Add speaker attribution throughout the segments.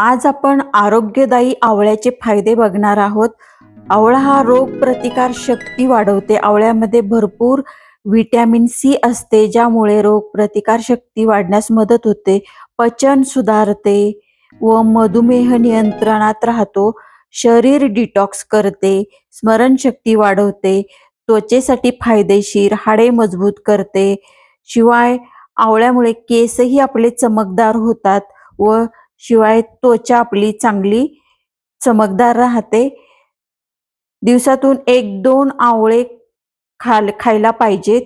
Speaker 1: आज आपण आरोग्यदायी आवळ्याचे फायदे बघणार आहोत. आवळा हा रोग प्रतिकार शक्ती वाढवते. आवळ्यामध्ये भरपूर व्हिटॅमिन सी असते ज्यामुळे रोग प्रतिकार शक्ती वाढण्यास मदत होते. पचन सुधारते व मधुमेह नियंत्रणात राहतो. शरीर डिटॉक्स करते स्मरणशक्ती वाढवते त्वचेसाठी फायदेशीर हाडे मजबूत करते. शिवाय आवळ्यामुळे केसही आपले चमकदार होतात व शिवाय त्वचा आपली चांगली चमकदार राहते. दिवसातून एक दोन आवळे खाल खायला पाहिजेत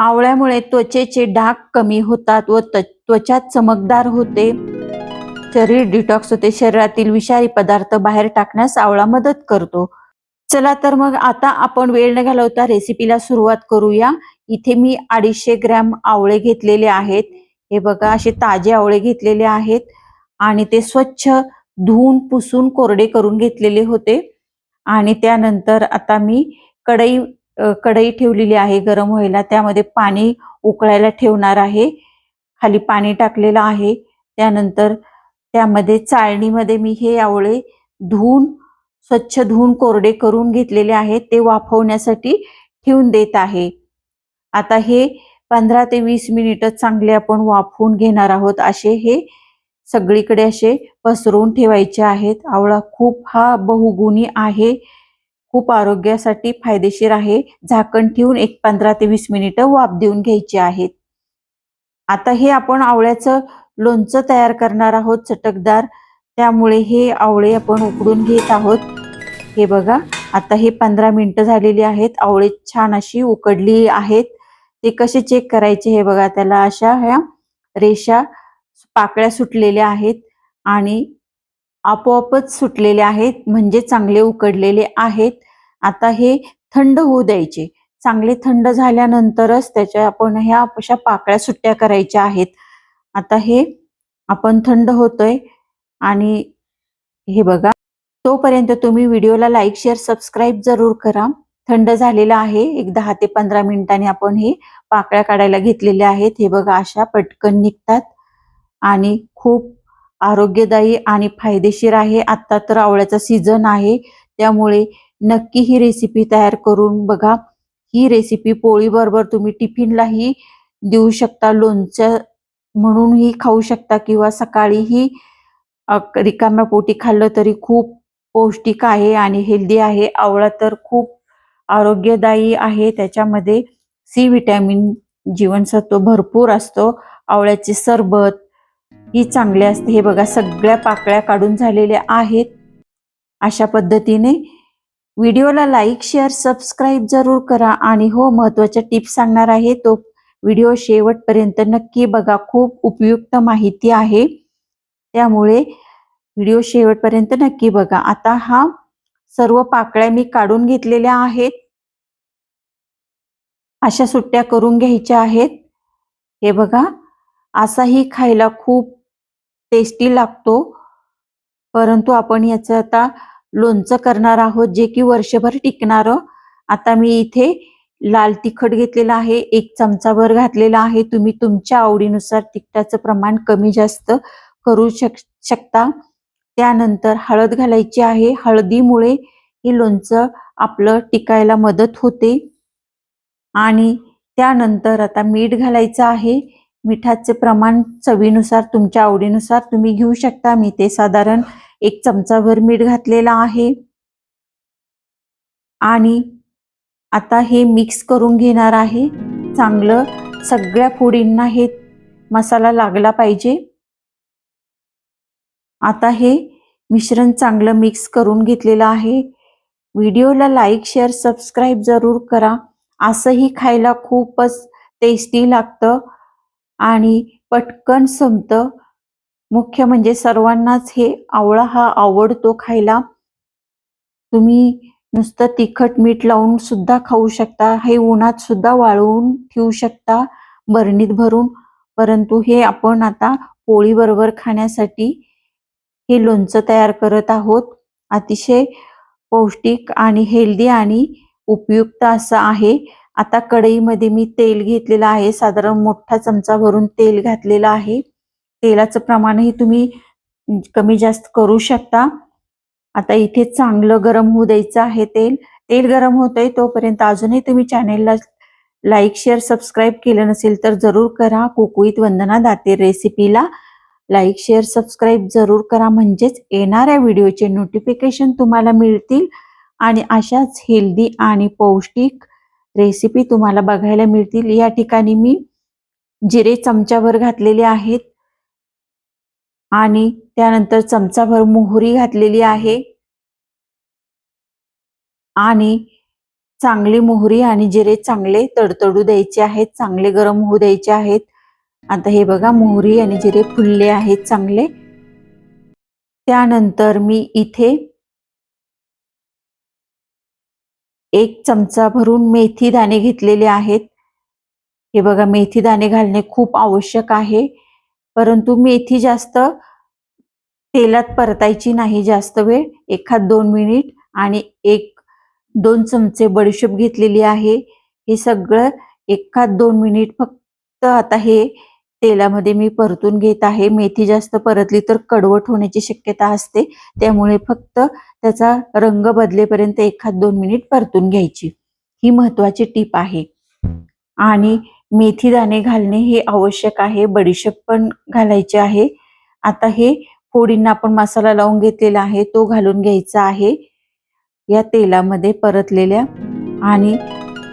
Speaker 1: आवळ्यामुळे त्वचेचे डाग कमी होतात व त्वचा चमकदार होते. शरीर डिटॉक्स होते. शरीरातील विषारी पदार्थ बाहेर टाकण्यास आवळा मदत करतो. चला तर मग आता आपण वेळ न घालवता रेसिपीला सुरुवात करूया. इथे मी अडीचशे ग्रॅम आवळे घेतलेले आहेत. हे बघा असे ताजे आवळे घेतलेले आहेत. आणि ते स्वच्छ धुवून पुसून कोरडे करून घेतलेले होते. आणि त्यानंतर आता मी कढई कढई ठेवलेली आहे गरम व्हायला. त्यामध्ये पाणी उकळायला ठेवणार आहे. खाली पाणी टाकलेलं आहे. त्यानंतर त्यामध्ये चाळणीमध्ये मी हे आवळे धुवून स्वच्छ धुवून कोरडे करून घेतलेले आहेत ते वाफवण्यासाठी ठेवून देत आहे. आता हे पंधरा ते वीस मिनिट चांगले आपण वाफवून घेणार आहोत असे हे सगळीकडे असे पसरवून ठेवायचे आहेत. आवळा खूप हा बहुगुणी आहे. खूप आरोग्यासाठी फायदेशीर आहे. झाकण ठेवून एक पंधरा ते वीस मिनिटं वाफ देऊन घ्यायची आहेत. आता हे आपण आवळ्याचं लोणचं तयार करणार आहोत चटकदार. त्यामुळे हे आवळे आपण उकडून घेत आहोत. हे बघा आता हे पंधरा मिनिटं झालेली आहेत. आवळे छान अशी उकडली आहेत. ते कसे चेक करायचे हे बघा त्याला अशा ह्या रेषा पाकळ्या सुटलेल्या आहेत आणि आपोआपच सुटलेले आहेत म्हणजे चांगले उकडलेले आहेत. आता हे थंड होऊ द्यायचे. चांगले थंड झाल्यानंतरच त्याच्या आपण ह्या अशा पाकळ्या सुट्ट्या करायच्या आहेत. आता हे आपण थंड होतोय आणि हे बघा. तोपर्यंत तुम्ही व्हिडिओला लाईक शेअर सबस्क्राईब जरूर करा. थंड झालेला आहे. एक दहा ते पंधरा मिनिटांनी आपण हे पाकळ्या काढायला घेतलेल्या आहेत. हे बघा अशा पटकन निघतात. आणि खूप आरोग्यदायी आणि फायदेशीर आहे. आत्ता तर आवळ्याचा सीझन आहे. त्यामुळे नक्की ही रेसिपी तयार करून बघा. ही रेसिपी पोळीबरोबर तुम्ही टिफिनलाही देऊ शकता लोणचं म्हणूनही खाऊ शकता किंवा सकाळीही रिकाम्या पोटी खाल्लं तरी खूप पौष्टिक आहे आणि हेल्दी आहे. आवळा तर खूप आरोग्यदायी आहे. त्याच्यामध्ये सी व्हिटॅमिन जीवनसत्व भरपूर असतो. आवळ्याचे सरबत ही चांगले असते. हे बघा सगळ्या पाकळ्या काढून झालेल्या आहेत. अशा पद्धतीने व्हिडिओला लाईक शेअर सबस्क्राईब जरूर करा. आणि हो महत्त्वाच्या टिप्स सांगणार आहे तो व्हिडिओ शेवटपर्यंत नक्की बघा. खूप उपयुक्त माहिती आहे. त्यामुळे व्हिडिओ शेवटपर्यंत नक्की बघा. आता हा सर्व पाकळ्या मी काढून घेतलेल्या आहेत. अशा सुट्ट्या करून घ्यायच्या आहेत. हे बघा असाही खायला खूप टेस्टी लागतो. परंतु आपण याचं आता लोणचं करणार आहोत जे की वर्षभर टिकणारं. आता मी इथे लाल तिखट घेतलेलं आहे एक चमचाभर घातलेला आहे. तुम्ही तुमच्या आवडीनुसार तिखटाचं प्रमाण कमी जास्त करू शक शकता. त्यानंतर हळद घालायची आहे. हळदीमुळे हे लोणचं आपलं टिकायला मदत होते. आणि त्यानंतर आता मीठ घालायचं आहे. मिठाचे प्रमाण चवीनुसार तुमच्या आवडीनुसार तुम्ही घेऊ शकता. मी ते साधारण एक चमचाभर मीठ घातलेला आहे. आणि आता हे मिक्स करून घेणार आहे. चांगलं सगळ्या फोडींना हे मसाला लागला पाहिजे. आता हे मिश्रण चांगलं मिक्स करून घेतलेलं आहे. व्हिडिओला लाईक शेअर सबस्क्राईब जरूर करा. असंही खायला खूपच टेस्टी लागतं. आणि पटकन संपतं. मुख्य म्हणजे सर्वांनाच हे आवळा हा आवडतो खायला. तुम्ही नुसतं तिखट मीठ लावून सुद्धा खाऊ शकता. हे उन्हात सुद्धा वाळवून ठेवू शकता बरणीत भरून. परंतु हे आपण आता पोळी बरोबर खाण्यासाठी हे लोणचं तयार करत आहोत. अतिशय पौष्टिक आणि हेल्दी आणि उपयुक्त असं आहे. आता कढईमध्ये मी तेल घेतलेलं आहे. साधारण मोठा चमचा भरून तेल घातलेलं आहे. तेलाचं प्रमाणही तुम्ही कमी जास्त करू शकता. आता इथे चांगलं गरम होऊ द्यायचं आहे तेल. तेल गरम होतंय तोपर्यंत अजूनही तुम्ही चॅनेलला लाईक शेअर सबस्क्राईब केलं नसेल तर जरूर करा. कुकुईत वंदना दाते रेसिपीला. लाईक शेअर सबस्क्राईब जरूर करा. म्हणजेच येणाऱ्या व्हिडिओचे नोटिफिकेशन तुम्हाला मिळतील. आणि अशाच हेल्दी आणि पौष्टिक रेसिपी तुम्हाला बघायला मिळतील. या ठिकाणी मी जिरे चमच्याभर घातलेले आहेत. आणि त्यानंतर चमचाभर मोहरी घातलेली आहे. आणि चांगली मोहरी आणि जिरे चांगले तडतडू द्यायचे आहेत. चांगले गरम होऊ द्यायचे आहेत. आता हे बघा मोहरी आणि जिरे फुलले आहेत चांगले. त्यानंतर मी इथे एक चमचा भरून मेथी दाणे घेतलेले आहेत. हे बघा मेथी दाणे घालणे खूप आवश्यक आहे. परंतु मेथी जास्त तेलात परतायची नाही जास्त वेळ एखाद दोन मिनिट आणि एक दोन चमचे बडीशेप घेतलेली आहे. हे सगळं एखाद दोन मिनिट फक्त आता हे तेलामध्ये मी परतून घेत आहे. मेथी जास्त परतली तर कडवट होण्याची शक्यता असते. त्यामुळे फक्त त्याचा रंग बदलेपर्यंत एखाद दोन मिनिट परतून घ्यायची. ही महत्वाची टीप आहे. आणि मेथी दाणे घालणे हे आवश्यक आहे. बडीशेप पण घालायचे आहे. आता हे फोडींना आपण मसाला लावून घेतलेला आहे. तो घालून घ्यायचा आहे. या तेलामध्ये परतलेल्या आणि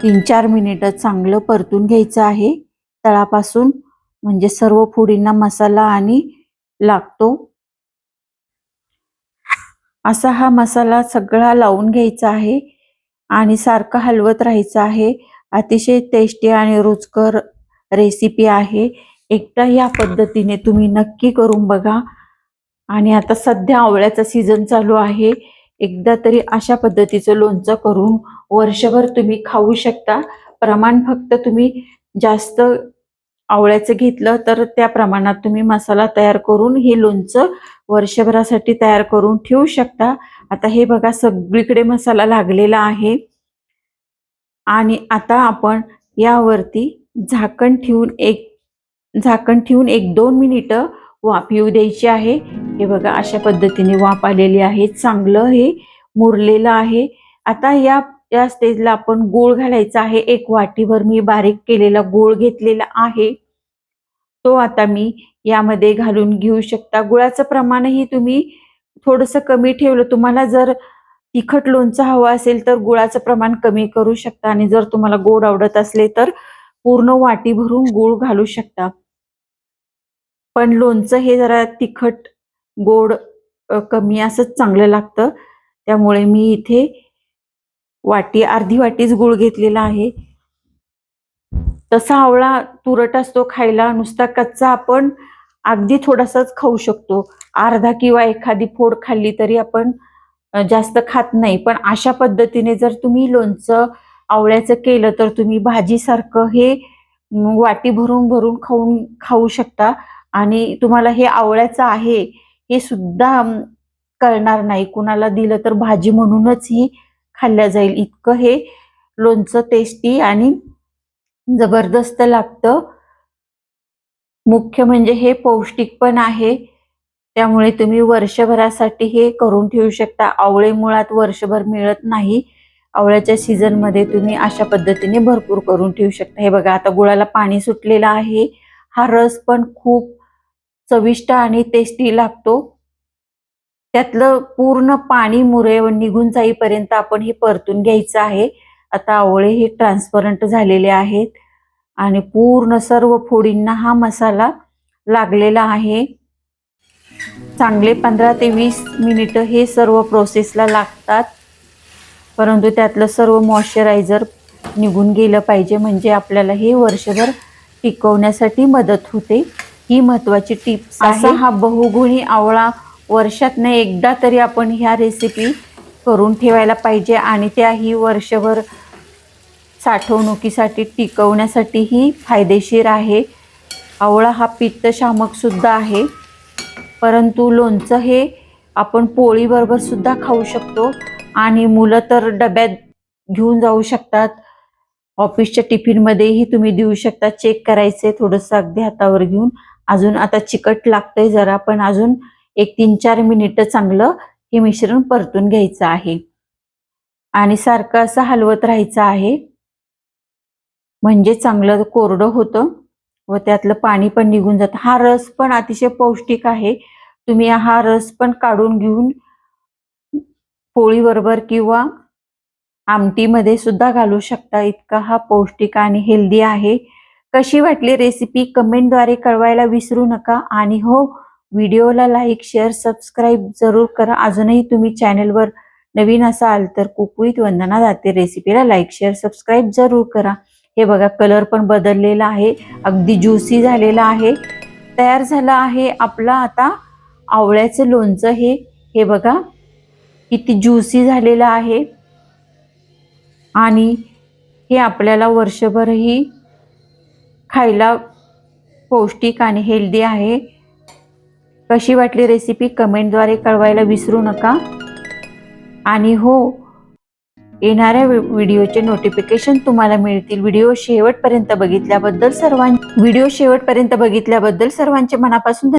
Speaker 1: तीन चार मिनिटं चांगलं परतून घ्यायचं आहे. तळापासून म्हणजे सर्व फोडींना मसाला आणि लागतो. असा हा मसाला सगळा लावून घ्यायचा आहे आणि सारखा हलवत राहायचं आहे. अतिशय टेस्टी आणि रुचकर रेसिपी आहे. एकदा या पद्धतीने तुम्ही नक्की करून बघा. आणि आता सध्या आवळ्याचा सीझन चालू आहे. एकदा तरी अशा पद्धतीचं लोणचं करून वर्षभर तुम्ही खाऊ शकता. प्रमाण फक्त तुम्ही जास्त आवळ्याचं घेतलं तर त्या प्रमाणात तुम्ही मसाला तयार करून हे लोणचं वर्षभरासाठी तयार करून ठेवू शकता. आता हे बघा सगळीकडे मसाला लागलेला आहे. आणि आता आपण यावरती झाकण ठेवून एक झाकण ठेवून एक दोन मिनिटं वाफ येऊ द्यायची आहे. हे बघा अशा पद्धतीने वाफ आलेली आहे. चांगलं हे मुरलेलं आहे. आता या या स्टेजला आपण गूळ घालायचा आहे. एक वाटीभर मी बारीक केलेला गूळ घेतलेला आहे. तो आता मी यामध्ये घालून घेऊ शकता. गुळाचं प्रमाणही तुम्ही थोडंसं कमी ठेवलं. तुम्हाला जर तिखट लोणचं हवं असेल तर गुळाचं प्रमाण कमी करू शकता आणि जर तुम्हाला गोड आवडत असले तर पूर्ण वाटी भरून गूळ घालू शकता. पण लोणचं हे जरा तिखट गोड कमी असंच चांगलं लागतं. त्यामुळे मी इथे वाटी अर्धी वाटीच गुळ घेतलेला आहे. तसा आवळा तुरट असतो खायला नुसता कच्चा आपण अगदी थोडासाच खाऊ शकतो. अर्धा किंवा एखादी फोड खाल्ली तरी आपण जास्त खात नाही. पण अशा पद्धतीने जर तुम्ही लोणचं आवळ्याचं केलं तर तुम्ही भाजीसारखं हे वाटी भरून भरून खाऊन खाऊ शकता. आणि तुम्हाला हे आवळ्याचं आहे हे सुद्धा कळणार नाही. कुणाला दिलं तर भाजी म्हणूनच ही खाल्ल्या जाईल. इतकं हे लोणचं टेस्टी आणि जबरदस्त लागतं. मुख्य म्हणजे हे पौष्टिक पण आहे. त्यामुळे तुम्ही वर्षभरासाठी हे करून ठेवू शकता. आवळे मुळात वर्षभर मिळत नाही. आवळ्याच्या सीझनमध्ये तुम्ही अशा पद्धतीने भरपूर करून ठेवू शकता. हे बघा आता गुळाला पाणी सुटलेलं आहे. हा रस पण खूप चविष्ट आणि टेस्टी लागतो. त्यातलं पूर्ण पाणी मुरे निघून जाईपर्यंत आपण हे परतून घ्यायचं आहे. आता आवळे हे ट्रान्सपरंट झालेले आहेत आणि पूर्ण सर्व फोडींना हा मसाला लागलेला आहे. चांगले पंधरा ते वीस मिनिटं हे सर्व प्रोसेसला लागतात. परंतु त्यातलं सर्व मॉइश्चरायझर निघून गेलं पाहिजे म्हणजे आपल्याला हे वर्षभर टिकवण्यासाठी मदत होते. ही महत्वाची टिप्स असा हा बहुगुणी आवळा वर्षातनं एकदा तरी आपण ह्या रेसिपी करून ठेवायला पाहिजे आणि त्याही वर्षभर साठवणुकीसाठी टिकवण्यासाठीही फायदेशीर आहे. आवळा हा पित्तशामकसुद्धा आहे. परंतु लोणचं हे आपण पोळीबरोबरसुद्धा खाऊ शकतो आणि मुलं तर डब्यात घेऊन जाऊ शकतात. ऑफिसच्या टिफिनमध्येही तुम्ही देऊ शकता. चेक करायचे थोडंसं अगदी हातावर घेऊन. अजून आता चिकट लागतंय जरा पण अजून एक तीन चार मिनिटं चांगलं हे मिश्रण परतून घ्यायचं आहे. आणि सारखं असं हलवत राहायचं आहे. म्हणजे चांगलं कोरडं होतं व त्यातलं पाणी पण निघून जातं. हा रस पण अतिशय पौष्टिक आहे. तुम्ही हा रस पण काढून घेऊन पोळीबरोबर किंवा आमटीमध्ये सुद्धा घालू शकता. इतका हा पौष्टिक आणि हेल्दी आहे. कशी वाटली रेसिपी? कमेंटद्वारे कळवायला विसरू नका. आणि हो व्हिडिओला लाईक शेअर सबस्क्राईब जरूर करा. अजूनही तुम्ही चॅनलवर नवीन असाल तर कुकवीत वंदना जाते रेसिपीला लाईक शेअर सबस्क्राईब जरूर करा. हे बघा कलर पण बदललेला आहे. अगदी ज्युसी झालेला आहे. तयार झालं आहे आपला आता आवळ्याचं लोणचं हे. हे बघा किती ज्युसी झालेलं आहे. आणि हे आपल्याला वर्षभरही खायला पौष्टिक आणि हेल्दी आहे. कशी वाटली रेसिपी कमेंटद्वारे कळवायला विसरू नका. आणि हो येणाऱ्या व्हिडिओचे नोटिफिकेशन तुम्हाला मिळतील. व्हिडिओ शेवटपर्यंत बघितल्याबद्दल सर्वां व्हिडिओ शेवटपर्यंत बघितल्याबद्दल सर्वांचे मनापासून